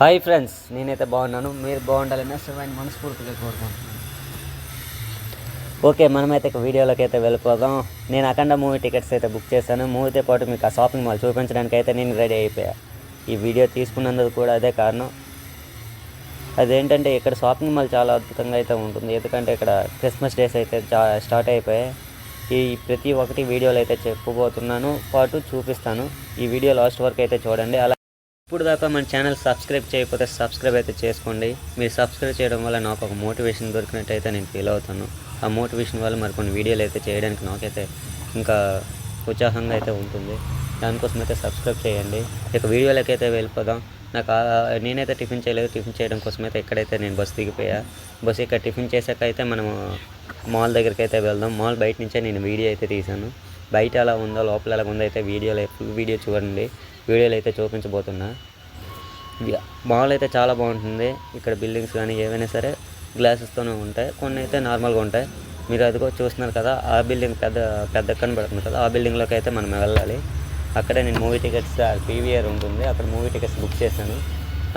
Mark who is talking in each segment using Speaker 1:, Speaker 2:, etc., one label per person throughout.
Speaker 1: Hi friends నేనైతే బాగున్నాను. మీరు బాగుండాలని శివాన్ని మనస్ఫూర్తిగా కోరుకుంటున్నాను. ఓకే మనమైతే వీడియోలోకి అయితే వెళ్ళిపోదాం. నేను అఖండ మూవీ టికెట్స్ అయితే బుక్ చేశాను. మూవీతో పాటు మీకు ఆ షాపింగ్ మాల్ చూపించడానికి అయితే నేను రెడీ అయిపోయా. ఈ వీడియో తీసుకున్నందుకు కూడా అదే కారణం. అదేంటంటే ఇక్కడ షాపింగ్ మాల్ చాలా అద్భుతంగా అయితే ఉంటుంది. ఎందుకంటే ఇక్కడ క్రిస్మస్ డేస్ అయితే చా స్టార్ట్ అయిపోయాయి. ఈ ప్రతి ఒక్కటి వీడియోలు అయితే చెప్పబోతున్నాను. పాటు చూపిస్తాను. ఈ వీడియో లాస్ట్ వరకు అయితే చూడండి. అలా ఇప్పుడు దాకా మన ఛానల్ సబ్స్క్రైబ్ చేయకపోతే సబ్స్క్రైబ్ అయితే చేసుకోండి. మీరు సబ్స్క్రైబ్ చేయడం వల్ల నాకు ఒక మోటివేషన్ దొరికినట్టయితే నేను ఫీల్ అవుతాను. ఆ మోటివేషన్ వల్ల మరి కొన్ని వీడియోలు అయితే చేయడానికి నాకైతే ఇంకా ఉత్సాహంగా అయితే ఉంటుంది. దానికోసం అయితే సబ్స్క్రైబ్ చేయండి. ఇక వీడియోలకి అయితే వెళ్ళిపోదాం. నాకు నేనైతే టిఫిన్ చేయలేదు. టిఫిన్ చేయడం కోసం అయితే ఎక్కడైతే నేను బస్సు దిగిపోయా. బస్సు ఇక్కడ టిఫిన్ చేశాక అయితే మనము మాల్ దగ్గరికి అయితే వెళ్దాం. మాల్ బయట నుంచే నేను వీడియో అయితే తీశాను. బయట ఎలా ఉందో లోపల ఎలా ఉందో అయితే వీడియోలో ఫుల్ వీడియో చూడండి. వీడియోలు అయితే చూపించబోతున్నా. మాల్ అయితే చాలా బాగుంటుంది. ఇక్కడ బిల్డింగ్స్ కానీ ఏవైనా సరే గ్లాసెస్తోనే ఉంటాయి. కొన్ని అయితే నార్మల్గా ఉంటాయి. మీరు అదిగో చూస్తున్నారు కదా ఆ బిల్డింగ్ పెద్ద పెద్ద కనబడుతుంది కదా ఆ బిల్డింగ్లోకి అయితే మనం వెళ్ళాలి. అక్కడే నేను మూవీ టికెట్స్ పీవీఆర్ ఉంటుంది. అక్కడ మూవీ టికెట్స్ బుక్ చేశాను.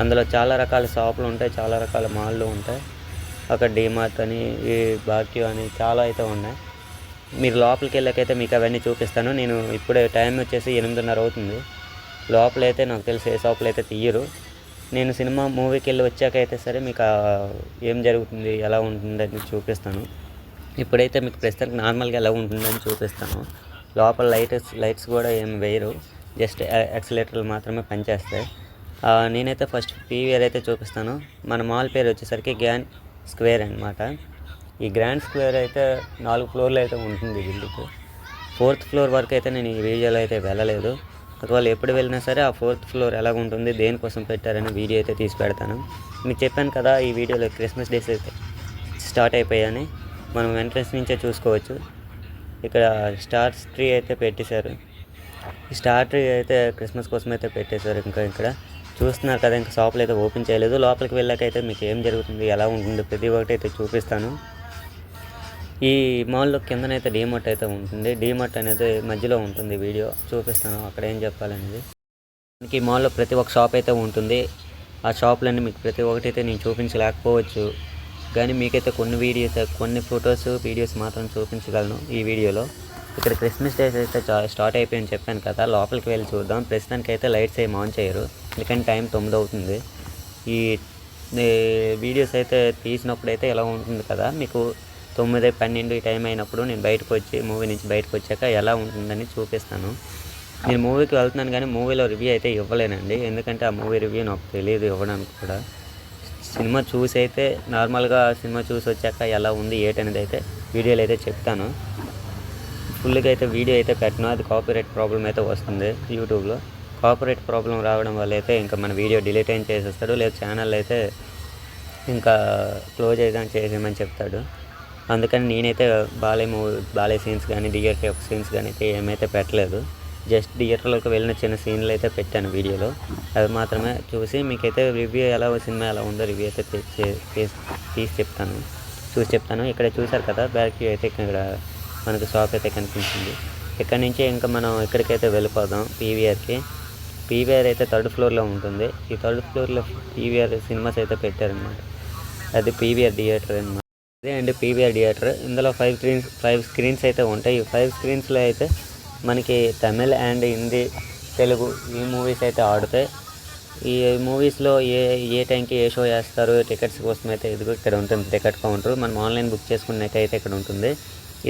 Speaker 1: అందులో చాలా రకాల షాపులు ఉంటాయి చాలా రకాల మాల్లు ఉంటాయి. అక్కడ డీమార్ట్ అని ఈ బాక్యూ అని చాలా అయితే ఉన్నాయి. మీరు లోపలికి వెళ్ళకైతే మీకు అవన్నీ చూపిస్తాను. నేను ఇప్పుడే టైం వచ్చేసి ఎనిమిదిన్నర అవుతుంది. లోపలైతే నాకు తెలిసి ఏ షాపులు అయితే తీయరు. నేను సినిమా మూవీకి వెళ్ళి వచ్చాక అయితే సరే మీకు ఏం జరుగుతుంది ఎలా ఉంటుంది అని చూపిస్తాను. ఇప్పుడైతే మీకు ప్రస్తుతానికి నార్మల్గా ఎలా ఉంటుందని చూపిస్తాను. లోపల లైట్స్ లైట్స్ కూడా ఏం వేయరు జస్ట్ యాక్సిలేటర్లు మాత్రమే పనిచేస్తాయి. నేనైతే ఫస్ట్ పీవీఆర్ అయితే చూపిస్తాను. మన మాల్ పేరు వచ్చేసరికి గ్యాన్ స్క్వేర్ అన్నమాట. ఈ గ్రాండ్ స్క్వేర్ అయితే నాలుగు ఫ్లోర్లు అయితే ఉంటుంది బిల్డింగ్ ఫోర్త్ ఫ్లోర్ వరకు అయితే నేను ఈ వీడియోలో అయితే వెళ్ళలేదు. ఒకవేళ ఎప్పుడు వెళ్ళినా సరే ఆ ఫోర్త్ ఫ్లోర్ ఎలా ఉంటుంది దేనికోసం పెట్టారని వీడియో అయితే తీసి పెడతాను. మీకు చెప్పాను కదా ఈ వీడియోలో క్రిస్మస్ డేస్ అయితే స్టార్ట్ అయిపోయాయని. మనం ఎంట్రన్స్ నుంచే చూసుకోవచ్చు. ఇక్కడ స్టార్స్ ట్రీ అయితే పెట్టేశారు. ఈ స్టార్ ట్రీ అయితే క్రిస్మస్ కోసం అయితే పెట్టేశారు ఇంకా ఇక్కడ. చూస్తున్నారు కదా ఇంకా షాపులు అయితే ఓపెన్ చేయలేదు. లోపలికి వెళ్ళాకైతే మీకు ఏం జరుగుతుంది ఎలా ఉంటుంది ప్రతి ఒక్కటి అయితే చూపిస్తాను. ఈ మాల్లో కిందనైతే డీమార్ట్ అయితే ఉంటుంది. డీమార్ట్ అనేది మధ్యలో ఉంటుంది వీడియో. చూపిస్తాను అక్కడ ఏం చెప్పాలనేది. మనకి ఈ మాల్లో ప్రతి ఒక్క షాప్ అయితే ఉంటుంది. ఆ షాప్లన్నీ మీకు ప్రతి ఒక్కటి అయితే నేను చూపించలేకపోవచ్చు. కానీ మీకైతే కొన్ని వీడియోస్ కొన్ని ఫొటోస్ వీడియోస్ మాత్రం చూపించగలను ఈ వీడియోలో. ఇక్కడ క్రిస్మస్ డేస్ అయితే స్టార్ట్ అయిపోయింది చెప్పాను కదా. లోపలికి వెళ్ళి చూద్దాం. ప్రస్తుతానికి అయితే లైట్స్ ఏం ఆన్ చేయరు. ఎందుకంటే టైం తొమ్మిది అవుతుంది. ఈ ఈ వీడియోస్ అయితే తీసినప్పుడు అయితే ఎలా ఉంటుంది కదా మీకు తొమ్మిది పన్నెండు ఈ టైం అయినప్పుడు నేను బయటకు వచ్చి మూవీ నుంచి బయటకు వచ్చాక ఎలా ఉంటుందని చూపిస్తాను. నేను మూవీకి వెళ్తున్నాను కానీ మూవీలో రివ్యూ అయితే ఇవ్వలేనండి. ఎందుకంటే ఆ మూవీ రివ్యూ నాకు తెలియదు ఇవ్వడానికి కూడా. సినిమా చూసి అయితే నార్మల్గా సినిమా చూసి వచ్చాక ఎలా ఉంది ఏంటనేది అయితే వీడియోలు అయితే చెప్తాను. ఫుల్గా అయితే వీడియో అయితే పెట్టను. అది కాపీరైట్ ప్రాబ్లం అయితే వస్తుంది యూట్యూబ్లో. కాపీరైట్ ప్రాబ్లం రావడం వల్ల అయితే ఇంకా మన వీడియో డిలీట్ అయిన చేసేస్తాడు. లేదా ఛానల్ అయితే ఇంకా క్లోజ్ అయితే చేసేయమని చెప్తాడు. అందుకని నేనైతే బాలే మూవీ బాలే సీన్స్ కానీ థియేటర్ యొక్క సీన్స్ కానీ అయితే ఏమైతే పెట్టలేదు. జస్ట్ థియేటర్లోకి వెళ్ళిన చిన్న సీన్లు అయితే పెట్టాను వీడియోలో. అది మాత్రమే చూసి మీకైతే రివ్యూ ఎలా సినిమా ఎలా ఉందో రివ్యూ అయితే తీసి తీసి చెప్తాను. చూసి చెప్తాను. ఇక్కడ చూసారు కదా బ్యాక్ వ్యూ అయితే ఇక్కడ మనకు షాప్ అయితే కనిపించింది. ఇక్కడ నుంచి ఇంకా మనం ఇక్కడికైతే వెళ్ళిపోదాం పీవీఆర్కి పీవీఆర్ అయితే థర్డ్ ఫ్లోర్లో ఉంటుంది. ఈ థర్డ్ ఫ్లోర్లో పీవీఆర్ సినిమాస్ అయితే పెట్టారనమాట అది పీవీఆర్ థియేటర్ అనమాట ఇదే అండి పీవీఆర్ థియేటర్. ఇందులో ఫైవ్ స్క్రీన్స్ ఫైవ్ స్క్రీన్స్ అయితే ఉంటాయి. ఈ ఫైవ్ స్క్రీన్స్లో అయితే మనకి తమిళ్ అండ్ హిందీ తెలుగు ఈ మూవీస్ అయితే ఆడుతాయి. ఈ మూవీస్లో ఏ ఏ టైంకి ఏ షో వేస్తారు టికెట్స్ కోసం అయితే ఇదిగో ఇక్కడ ఉంటుంది టికెట్ కౌంటర్. మనం ఆన్లైన్ బుక్ చేసుకున్నట్టు అయితే ఇక్కడ ఉంటుంది.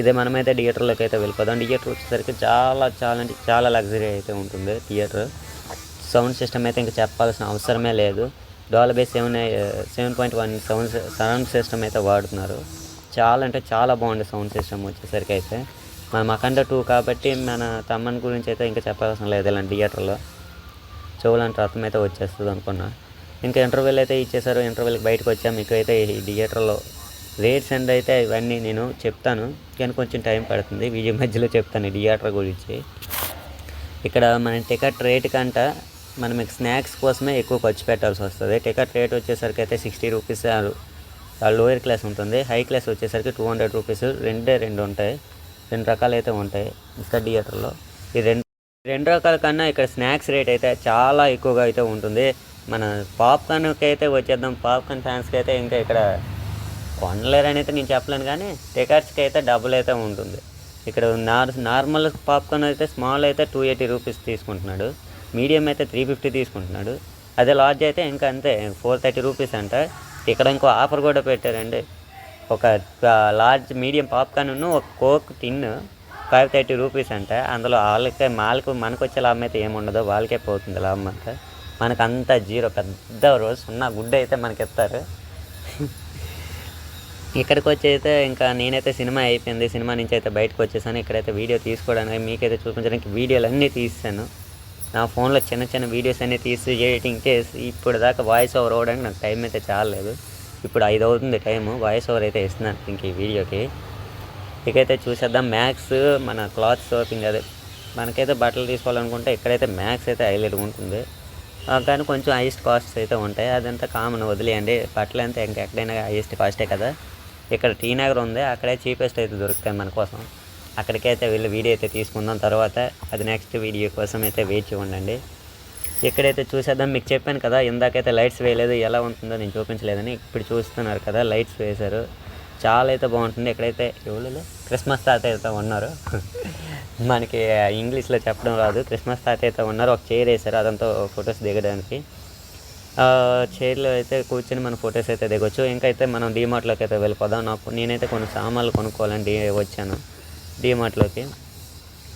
Speaker 1: ఇదే మనమైతే థియేటర్లోకి అయితే వెళ్ళిపోదాం. థియేటర్ వచ్చేసరికి చాలా చాలా అంటే చాలా లగ్జరీ అయితే ఉంటుంది థియేటర్. సౌండ్ సిస్టమ్ అయితే ఇంకా చెప్పాల్సిన అవసరమే లేదు. Dolby seven seven point one sound sound system అయితే వాడుతున్నారు. చాలా అంటే చాలా బాగుంది సౌండ్ సిస్టమ్ వచ్చేసరికి అయితే. మన మకండ టూ కాబట్టి మన తమ్మన్ గురించి అయితే ఇంకా చెప్పాల్సిన లేదు ఇలాంటి థియేటర్లో. చెవులంటే అర్థం అయితే వచ్చేస్తుంది అనుకున్నా. ఇంకా ఇంటర్వెల్ అయితే ఇచ్చేసారు ఇంటర్వెల్కి బయటకు వచ్చాము మీకు అయితే ఈ థియేటర్లో రేట్స్ అండ్ అయితే ఇవన్నీ నేను చెప్తాను. కానీ కొంచెం టైం పడుతుంది. వీడియో మధ్యలో చెప్తాను ఈ థియేటర్ గురించి. ఇక్కడ మన టికెట్ రేట్ కంట మనం స్నాక్స్ కోసమే ఎక్కువ ఖర్చు పెట్టాల్సి వస్తుంది. టికెట్ రేట్ వచ్చేసరికి అయితే సిక్స్టీ రూపీస్ లోయర్ క్లాస్ ఉంటుంది. హై క్లాస్ వచ్చేసరికి టూ హండ్రెడ్ రూపీస్ రెండే రెండు ఉంటాయి. రెండు రకాలు అయితే ఉంటాయి ఇక్కడ థియేటర్లో. ఈ రెండు రెండు రకాల కన్నా ఇక్కడ స్నాక్స్ రేట్ అయితే చాలా ఎక్కువగా అయితే ఉంటుంది. మన పాప్కార్న్కి అయితే వచ్చేద్దాం. పాప్కార్న్ ఫ్యాన్స్కి అయితే ఇంకా ఇక్కడ కొనలేరని అయితే నేను చెప్పలేను కానీ టికెట్స్కి అయితే డబ్బులు అయితే ఉంటుంది. ఇక్కడ నార్ నార్మల్ పాప్కార్న్ అయితే స్మాల్ అయితే టూ ఎయిటీ రూపీస్ తీసుకుంటున్నాడు. మీడియం అయితే త్రీ ఫిఫ్టీ తీసుకుంటున్నాడు. అదే లార్జ్ అయితే ఇంకా అంతే ఫోర్ థర్టీ రూపీస్ అంట. ఇక్కడ ఇంకో ఆఫర్ కూడా పెట్టారండి. ఒక లార్జ్ మీడియం పాప్కార్న్ ఒక coke tin five thirty rupees అంట. అందులో వాళ్ళకే మాలకు మనకు వచ్చే లాభం అయితే ఏముండదో వాళ్ళకే పోతుంది లాభం అంతా మనకు అంతా జీరో పెద్ద రోజు సున్నా గుడ్డ అయితే మనకి ఇస్తారు ఇక్కడికి వచ్చి అయితే ఇంకా నేనైతే సినిమా అయిపోయింది. సినిమా నుంచి అయితే బయటకు వచ్చేసాను. ఇక్కడైతే వీడియో తీసుకోవడానికి మీకైతే చూపించడానికి వీడియోలు అన్నీ తీసాను నా ఫోన్లో చిన్న చిన్న వీడియోస్ అన్నీ తీసి ఎడిటింగ్ చేసి ఇప్పుడు దాకా వాయిస్ ఓవర్ అవ్వడానికి నాకు టైం అయితే చాలలేదు. ఇప్పుడు ఐదు అవుతుంది టైము వాయిస్ ఓవర్ అయితే ఇస్తున్నాను ఇంక ఈ వీడియోకి. ఇకైతే చూసేద్దాం. మ్యాక్స్ మన క్లాత్ షాపింగ్ అదే. మనకైతే బట్టలు తీసుకోవాలనుకుంటే ఇక్కడైతే మ్యాక్స్ అయితే హైలైట్ ఉంటుంది. కానీ కొంచెం హైయెస్ట్ కాస్ట్స్ అయితే ఉంటాయి. అదంతా కామన్ వదిలేయండి. బట్టలు అంతా ఇంకా ఎక్కడైనా హైయెస్ట్ కాస్టే కదా. ఇక్కడ టీ నగర్ ఉంది. అక్కడే చీపెస్ట్ అయితే దొరుకుతాయి మన కోసం. అక్కడికైతే వెళ్ళి వీడియో అయితే తీసుకుందాం. తర్వాత అది నెక్స్ట్ వీడియో కోసం అయితే వేచి ఉండండి ఇక్కడైతే చూసేద్దాం. మీకు చెప్పాను కదా ఇందాకైతే లైట్స్ వేయలేదు ఎలా ఉంటుందో నేను చూపించలేదని ఇప్పుడు చూస్తున్నారు కదా లైట్స్ వేశారు. చాలా అయితే బాగుంటుంది. ఇక్కడైతే ఎవరు క్రిస్మస్ తాత అయితే ఉన్నారు. మనకి ఇంగ్లీష్లో చెప్పడం రాదు. క్రిస్మస్ తాత అయితే ఉన్నారు. ఒక చైర్ వేశారు. అదంతా ఫొటోస్ దిగడానికి. చైర్లో అయితే కూర్చొని మన ఫొటోస్ అయితే దిగొచ్చు. ఇంకా అయితే మనం డీమార్ట్లోకి అయితే వెళ్ళిపోదాం. నాకు నేనైతే కొన్ని సామాన్లు కొనుక్కోవాలని డీ వచ్చాను. డీమార్ట్లోకి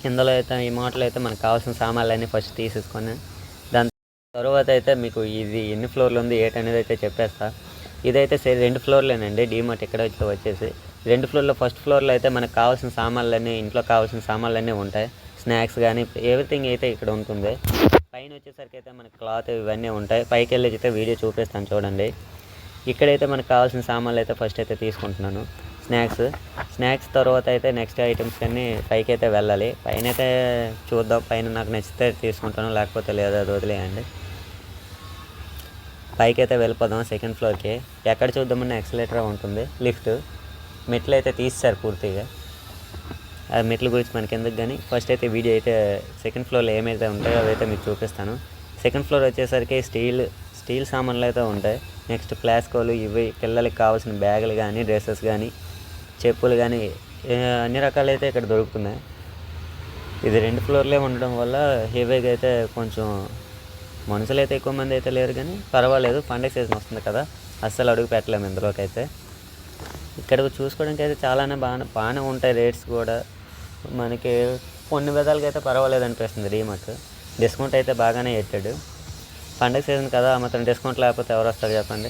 Speaker 1: ఇందులో అయితే ఈ మాటలో అయితే మనకు కావాల్సిన సామాన్లన్నీ ఫస్ట్ తీసేసుకొని దాని తర్వాత అయితే మీకు ఇది ఎన్ని ఫ్లోర్లు ఉంది ఏంటనేది అయితే చెప్పేస్తా. ఇదైతే సరే రెండు ఫ్లోర్లేనండి డీమార్ట్ ఇక్కడ వచ్చేసి. రెండు ఫ్లోర్లో ఫస్ట్ ఫ్లోర్లో అయితే మనకు కావాల్సిన సామాన్లన్నీ ఇంట్లో కావాల్సిన సామాన్లన్నీ ఉంటాయి. స్నాక్స్ కానీ ఎవ్రీథింగ్ అయితే ఇక్కడ ఉంటుంది. పైన వచ్చేసరికి అయితే మనకు క్లాత్ ఇవన్నీ ఉంటాయి. పైకి వెళ్ళి అయితే వీడియో చూపిస్తాను చూడండి. ఇక్కడైతే మనకు కావాల్సిన సామాన్లు అయితే ఫస్ట్ అయితే తీసుకుంటున్నాను. స్నాక్స్. స్నాక్స్ తర్వాత అయితే నెక్స్ట్ ఐటమ్స్ అన్నీ పైకి అయితే వెళ్ళాలి. పైన అయితే చూద్దాం. పైన నాకు నచ్చితే తీసుకుంటాను లేకపోతే లేదా అది వదిలేయండి. పైకి అయితే వెళ్ళిపోదాం సెకండ్ ఫ్లోర్కి. ఎక్కడ చూద్దామన్న ఎక్సలేటర్ ఉంటుంది లిఫ్ట్. మెట్లు అయితే తీస్తారు పూర్తిగా. ఆ మెట్ల గురించి మనకి ఎందుకు కానీ ఫస్ట్ అయితే వీడియో అయితే సెకండ్ ఫ్లోర్లో ఏమైతే ఉంటాయో అవైతే మీకు చూపిస్తాను. సెకండ్ ఫ్లోర్ వచ్చేసరికి స్టీల్ స్టీల్ సామాన్లు అయితే ఉంటాయి. నెక్స్ట్ ప్లాస్కోలు ఇవి పిల్లలకి కావాల్సిన బ్యాగులు కానీ డ్రెస్సెస్ కానీ చెప్పులు కానీ అన్ని రకాలు అయితే ఇక్కడ దొరుకుతున్నాయి. ఇది రెండు ఫ్లోర్లే ఉండడం వల్ల హీవేగా అయితే కొంచెం మనుషులు అయితే ఎక్కువ మంది అయితే లేరు కానీ పర్వాలేదు పండగ సీజన్ వస్తుంది కదా అస్సలు అడుగు పెట్టలేము ఇందులోకి అయితే ఇక్కడ చూసుకోవడానికి అయితే చాలానే బాగా బాగానే ఉంటాయి రేట్స్ కూడా. మనకి కొన్ని విధాలుగా అయితే పర్వాలేదు అనిపిస్తుంది డీమార్ట్. డిస్కౌంట్ అయితే బాగానే పెట్టాడు. పండగ సీజన్ కదా మాత్రం డిస్కౌంట్ లేకపోతే ఎవరు వస్తారు చెప్పండి?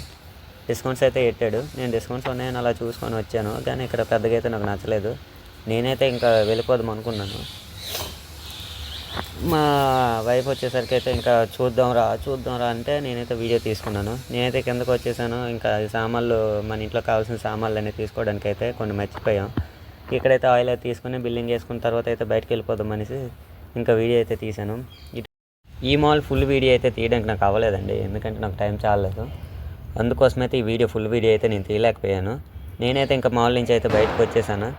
Speaker 1: డిస్కౌంట్స్ అయితే పెట్టాడు నేను డిస్కౌంట్స్ ఉన్నాయని అలా చూసుకొని వచ్చాను. కానీ ఇక్కడ పెద్దగా అయితే నాకు నచ్చలేదు. నేనైతే ఇంకా వెళ్ళిపోదాం అనుకున్నాను. మా వైఫ్ వచ్చేసరికి అయితే ఇంకా చూద్దాం రా చూద్దాం రా అంటే నేనైతే వీడియో తీసుకున్నాను. నేనైతే కిందకు వచ్చేసాను. ఇంకా సామాన్లు మన ఇంట్లో కావాల్సిన సామాన్లు అనేవి తీసుకోవడానికి అయితే కొన్ని మర్చిపోయాం. ఇక్కడైతే ఆయిల్ అయితే తీసుకుని బిల్లింగ్ చేసుకున్న తర్వాత అయితే బయటకు వెళ్ళిపోదాం అనేసి ఇంకా వీడియో అయితే తీశాను. ఈ మాల్ ఫుల్ వీడియో అయితే తీయడానికి నాకు అవ్వలేదండి. ఎందుకంటే నాకు టైం చాలలేదు. అందుకోసమైతే ఈ వీడియో ఫుల్ వీడియో అయితే నేను తీయలేకపోయాను. నేనైతే ఇంకా మాల్ నుంచి అయితే బయటకు వచ్చేసాను.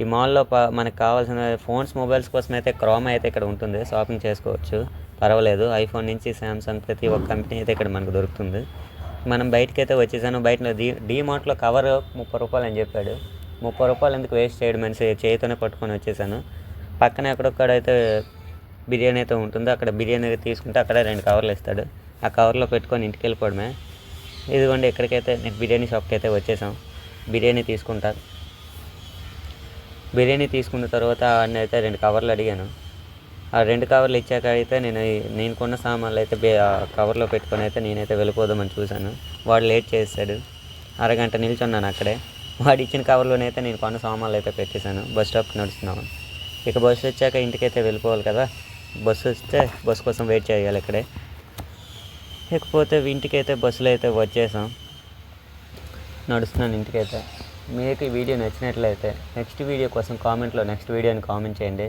Speaker 1: ఈ మాల్లో ప మనకు కావాల్సిన ఫోన్స్ మొబైల్స్ కోసం అయితే క్రోమ్ అయితే ఇక్కడ ఉంటుంది. షాపింగ్ చేసుకోవచ్చు. పర్వాలేదు. ఐఫోన్ నుంచి శాంసంగ్ ప్రతి ఒక్క కంపెనీ అయితే ఇక్కడ మనకు దొరుకుతుంది. మనం బయటకి అయితే వచ్చేసాను. బయట డీ డీమార్ట్లో కవర్ ముప్పై రూపాయలు అని చెప్పాడు. ముప్పై రూపాయలు ఎందుకు వేస్ట్ చేయడం మనిషి చేతితోనే పట్టుకొని వచ్చేసాను. పక్కన ఎక్కడొక్కడైతే బిర్యానీ అయితే ఉంటుంది. అక్కడ బిర్యానీ తీసుకుంటే అక్కడ రెండు కవర్లు ఇస్తాడు. ఆ కవర్లో పెట్టుకొని ఇంటికి వెళ్ళిపోవడమే. ఇదిగోండి ఎక్కడికైతే నేను బిర్యానీ షాప్కి అయితే వచ్చేసాం. బిర్యానీ తీసుకుంటా. బిర్యానీ తీసుకున్న తర్వాత ఆయన అయితే రెండు కవర్లు అడిగాను. ఆ రెండు కవర్లు ఇచ్చాక అయితే నేను నేను కొన్న సామాన్లు అయితే బే- ఆ కవర్లో పెట్టుకొని అయితే నేనైతే వెళ్ళిపోదామని చూశాను. వాడు లేట్ చేశాడు అరగంట నిల్చున్నాను అక్కడే. వాడు ఇచ్చిన కవర్లోనైతే నేను కొన్న సామాన్లు అయితే పెట్టేశాను. బస్ స్టాప్కి నడుస్తున్నాను ఇక బస్సు వచ్చాక ఇంటికైతే వెళ్ళిపోవాలి కదా. బస్సు వస్తే బస్సు కోసం వెయిట్ చేయాలి ఇక్కడే. ఇకపోతే ఇంటికైతే బస్సులో అయితే వచ్చేసాం. నడుస్తున్నాను ఇంటికైతే. మీకు ఈ వీడియో నచ్చినట్లయితే నెక్స్ట్ వీడియో కోసం కామెంట్లో నెక్స్ట్ వీడియోని కామెంట్ చేయండి.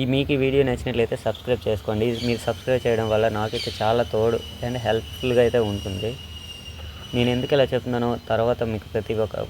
Speaker 1: ఈ మీకు ఈ వీడియో నచ్చినట్లయితే సబ్స్క్రైబ్ చేసుకోండి. మీరు సబ్స్క్రైబ్ చేయడం వల్ల నాకైతే చాలా తోడు అండ్ హెల్ప్ఫుల్గా అయితే ఉంటుంది. నేను ఎందుకు ఇలా చెప్తున్నానో తర్వాత మీకు ప్రతి ఒక్క